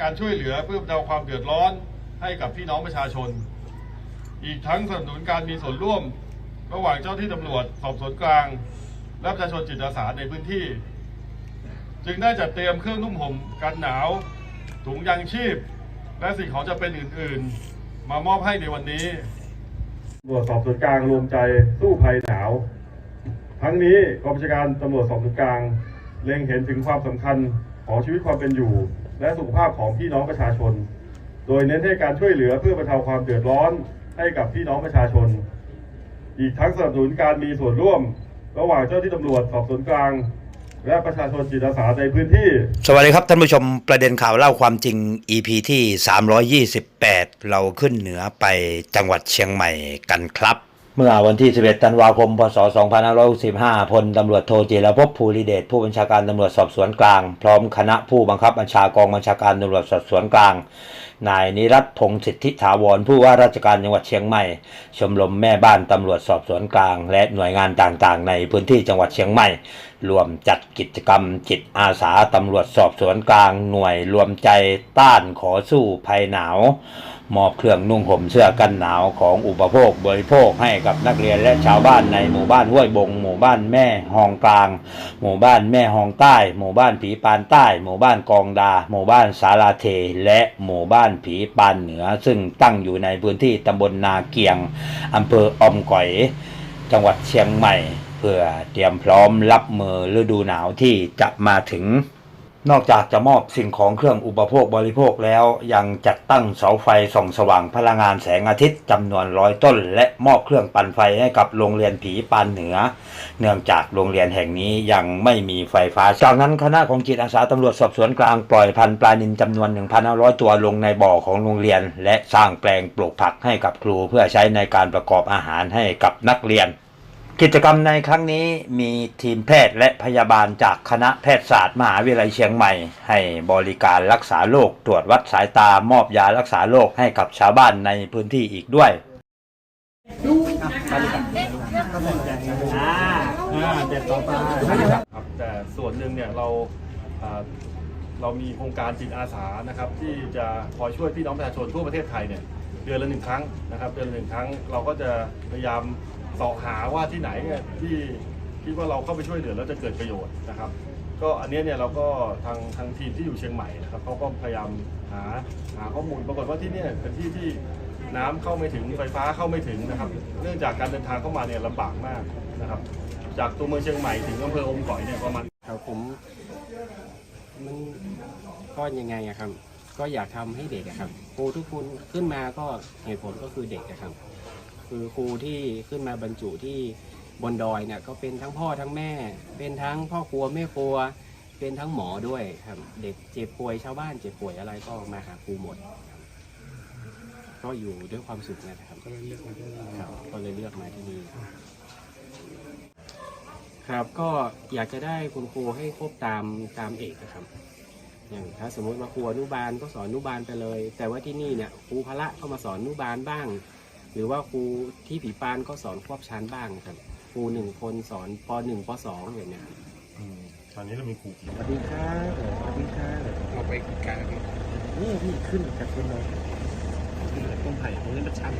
การช่วยเหลือเพื่อบรรเทาความเดือดร้อนให้กับพี่น้องประชาชน อีกทั้งสนับสนุนการมีส่วนร่วม ระหว่างเจ้าที่ตำรวจสอบสวนกลาง และประชาชนจิตอาสาในพื้นที่ จึงได้จัดเตรียมเครื่องนุ่มห่มกันหนาว ถุงยางชีพ และสิ่งของจะเป็นอื่นๆ มามอบให้ในวันนี้ตำรวจสอบสวนกลางรวมใจสู้ภัยหนาว ทั้งนี้กองบัญชาการตำรวจสอบสวนกลาง เล็งเห็นถึงความสำคัญของชีวิตความเป็นอยู่ และสุขภาพของพี่น้องประชาชน โดยเน้นให้การช่วยเหลือเพื่อบรรเทาความเดือดร้อนให้กับพี่น้องประชาชน อีกทั้งสนับสนุนการมีส่วนร่วม ระหว่างเจ้าที่ตำรวจสอบสวนกลาง และประชาชนจิตอาสาในพื้นที่ สวัสดีครับท่านผู้ชมประเด็นข่าวเล่าความจริง EP ที่ 328 เราขึ้นเหนือไปจังหวัดเชียงใหม่กันครับ เมื่อวันที่ 11 ธันวาคม พศ 2565 พลตำรวจโทจิรภพภูริเดช ผู้บัญชาการตำรวจสอบสวนกลาง พร้อมคณะผู้บังคับบัญชากองบัญชาการตำรวจสอบสวนกลาง นายนิรัตพงศ์สิทธิถาวร ผู้ว่าราชการจังหวัดเชียงใหม่ ชมรมแม่บ้านตำรวจสอบสวนกลาง และหน่วยงานต่างๆ ในพื้นที่จังหวัดเชียงใหม่ รวมจัดกิจกรรมจิตอาสาตำรวจสอบสวนกลาง หน่วยรวมใจต้านขอสู้ภัยหนาว มอบเครื่องนุ่งห่มเสื้อกันหนาวของอุปโภคบริโภคให้กับนักเรียนและชาวบ้านในหมู่บ้านห้วยบง หมู่บ้านแม่หองกลาง หมู่บ้านแม่หองใต้ หมู่บ้านผีปานใต้ หมู่บ้านกองดา หมู่บ้านสาราเท และหมู่บ้านผีปานเหนือ ซึ่งตั้งอยู่ในพื้นที่ตำบลนาเกียงอำเภออมก๋อย จังหวัดเชียงใหม่ เพื่อเตรียมพร้อมรับมือฤดูหนาวที่จะมาถึง นอกจากจะมอบสิ่งของเครื่องอุปโภคบริโภคแล้วยังจัดตั้งเสาไฟส่องสว่างพลังงานแสงอาทิตย์จำนวนร้อยต้น และมอบเครื่องปั่นไฟให้กับโรงเรียนผีปานเหนือ เนื่องจากโรงเรียนแห่งนี้ยังไม่มีไฟฟ้า จากนั้นคณะของจิตอาสาตำรวจสอบสวนกลางปล่อยพันปลานินจำนวน 1,500 ตัวลงในบ่อของโรงเรียน และสร้างแปลงปลูกผักให้กับครูเพื่อใช้ในการประกอบอาหารให้กับนักเรียน กิจกรรมในครั้งนี้มีทีมแพทย์และพยาบาลจากคณะแพทยศาสตร์มหาวิทยาลัยเชียงใหม่ ให้บริการรักษาโรคตรวจวัดสายตามอบยารักษาโรคให้กับชาวบ้านในพื้นที่อีกด้วยครับแต่ส่วนหนึ่งเนี่ยเราเรามีโครงการจิตอาสานะครับ ที่จะคอยช่วยพี่น้องประชาชนทั่วประเทศไทยเนี่ยเดือนละหนึ่งครั้งนะครับ เดือนละหนึ่งครั้งเราก็จะพยายาม สาะหาว่าที่ไหนเนี่ยที่คิดว่าเราเข้าไปช่วยเหลือแล้วจะเกิดประโยชน์นะครับ ก็อันนี้เนี่ยเราก็ทางทางทีมที่อยู่เชียงใหม่นะครับเขาก็พยายามหาหาข้อมูลปรากฏว่าที่เนี่ยเป็นที่ที่น้ำเข้าไม่ถึงไฟฟ้าเข้าไม่ถึงนะครับ เนื่องจากการเดินทางเข้ามาเนี่ยลำบากมากนะครับ จากตัวเมืองเชียงใหม่ถึงอำเภออมก๋อยเนี่ยประมาณครับผมมันก็ยังไงอะครับ ก็อยากทำให้เด็กอะครับครูทุกคนขึ้นมาก็เหตุผลก็คือเด็กอะครับ คือครูที่ขึ้นมาบรรจุที่บนดอยเนี่ยก็เป็นทั้งพ่อทั้งแม่ เป็นทั้งพ่อครัวแม่ครัว เป็นทั้งหมอด้วยครับ เด็กเจ็บป่วยชาวบ้านเจ็บป่วยอะไรก็มาหาครูหมดครับก็อยู่ด้วยความสุขนะครับก็เลยเลือกมาที่นี่ครับก็เลยเลือกมาที่นี่ครับก็อยากจะได้คุณครูให้ครบตามตามเอกอะครับ อย่างถ้าสมมติว่าครูอนุบาลก็สอนอนุบาลไปเลย แต่ว่าที่นี่เนี่ยครูพละก็มาสอนอนุบาลบ้าง หรือว่าครูที่ผีปานก็สอนควบชั้นบ้างครับครูหนึ่งคนสอนปหนึ่งปสองอย่างเนี้ยครับตอนนี้เรามีครูกี่สวัสดีครับสวัสดีครับเราไปการนี่พี่ขึ้นจากคนเลยต้นไผ่ตรงนี้มันชัน